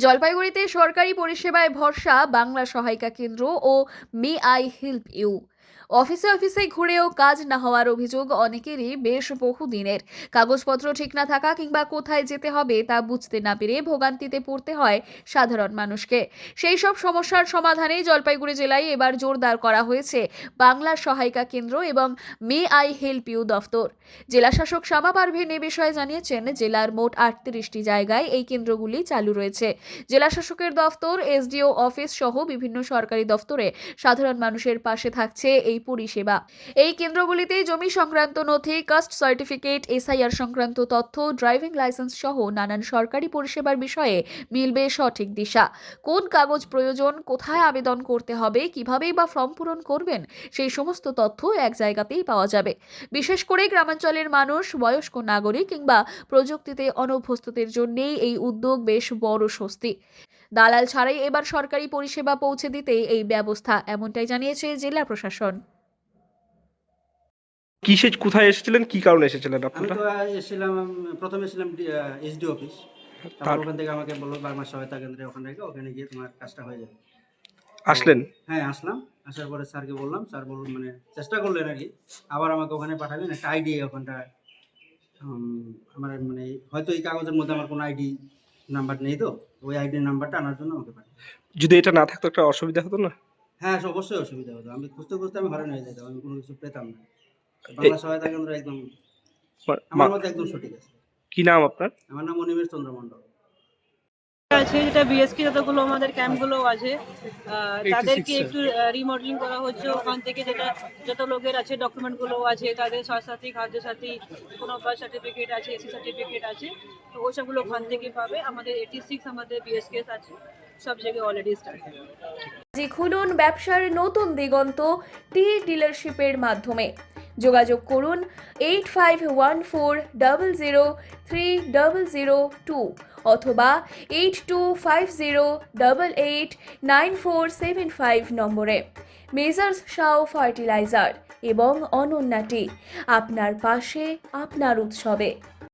জলপাইগুড়িতে সরকারি পরিষেবায় ভরসা বাংলা সহায়িকা কেন্দ্র ও মে আই হেল্প ইউ। অফিসে অফিসে ঘুরেও কাজ না হওয়ার অভিযোগ অনেকেরই বেশ বহুদিনের। কাগজপত্র ঠিক না থাকা কিংবা কোথায় যেতে হবে তা বুঝতে না পেরে ভোগান্তিতে পড়তে হয় সাধারণ মানুষকে। সেই সব সমস্যার সমাধানে জলপাইগুড়ি জেলায় এবার জোরদার করা হয়েছে বাংলা সহায়িকা কেন্দ্র এবং মে আই হেল্প ইউ দফতর। জেলাশাসক শ্যামা পারভিন এ বিষয়ে জানিয়েছেন, জেলার মোট আটত্রিশটি জায়গায় এই কেন্দ্রগুলি চালু রয়েছে। জেলাশাসকের দফতর, এসডিও, অফিস সহ বিভিন্ন সরকারি দফতরে সাধারণ মানুষের পাশে থাকছে এই পরিষেবা। এই কেন্দ্রগুলিতে জমি সংক্রান্ত নথি, কাস্ট সার্টিফিকেট, এসআইআর সংক্রান্ত তথ্য, ড্রাইভিং লাইসেন্স সহ নানান সরকারি পরিষেবার বিষয়ে মিলবে সঠিক দিশা। কোন কাগজ প্রয়োজন, কোথায় আবেদন করতে হবে, কিভাবেই বা ফর্ম পূরণ করবেন, সেই সমস্ত তথ্য এক জায়গাতেই পাওয়া যাবে। বিশেষ করে গ্রামাঞ্চলের মানুষ, বয়স্ক নাগরিক কিংবা প্রযুক্তিতে অনভ্যস্তদের জন্যেই এই উদ্যোগ বেশ বড় স্বস্তি। দালাল ছাড়াই এবার সরকারি পরিষেবা পৌঁছে দিতে এই ব্যবস্থা এমনটাই জানিয়েছে জেলা প্রশাসন। কিসে কোথায় এসেছিলেন? কি কারণে এসেছিলেন আমি তো এসেছিলাম প্রথমে এসেছিলাম এসডি অফিস তারপর তার- ওখান থেকে আমাকে বলল বাংলা সহায়তা কেন্দ্রে ওখানে রেখে ওখানে গিয়ে তোমার কাজটা হয়ে যাবে। আসলেন? হ্যাঁ আসলাম। আসার পরে স্যারকে বললাম স্যার বলুন মানে চেষ্টা করলেন আর কি। আবার আমাকে ওখানে পাঠালেন একটা আইডি ওখানটা উম, আমার মানে হয়তো এই কাগজের মধ্যে আমার কোনো আইডি নাম্বার নেই তো? ওই আইডি নাম্বারটা আনার জন্য আমাকে পাঠালেন যদি এটা না থাকতো একটা অসুবিধা হতো না? হ্যাঁ অবশ্যই অসুবিধা হতো। আমি খুঁজতে খুঁজতে আমি হয়রান হয়ে যেতাম আমি কোনো কিছু পেতাম না। বাংলা সহায়তা কেন্দ্র একদম আমার মতে একদম সঠিক আছে। কি নাম আপনার? আমার নাম অনিমেষ চন্দ্র মণ্ডল। আছে যেটা বিএসকে যতগুলো আমাদের ক্যাম্পগুলো আছে আহ, তাদেরকে একটু রিমডেলিং করা হচ্ছে ওখান থেকে যেটা যত লোকের আছে ডকুমেন্টগুলো আছে তাদের স্বাস্থ্যসাথী খাদ্যসাথী কোনো বার্থ সার্টিফিকেট আছে এসি সার্টিফিকেট আছে তো ওসবগুলো ওখান থেকে পাবে। আমাদের এইটি সিক্স আমাদের বিএসকে আছে সব জায়গায় অলরেডি স্টার্ট যে খুলুন ব্যবসার নতুন দিগন্ত টি ডিলারশিপের মাধ্যমে। যোগাযোগ করুন eight five one four double zero three double zero two অথবা eight two five zero double eight nine four seven five নম্বরে। মেজার্স শাও ফার্টিলাইজার এবং অনন্যাটি আপনার পাশে, আপনার উৎসবে।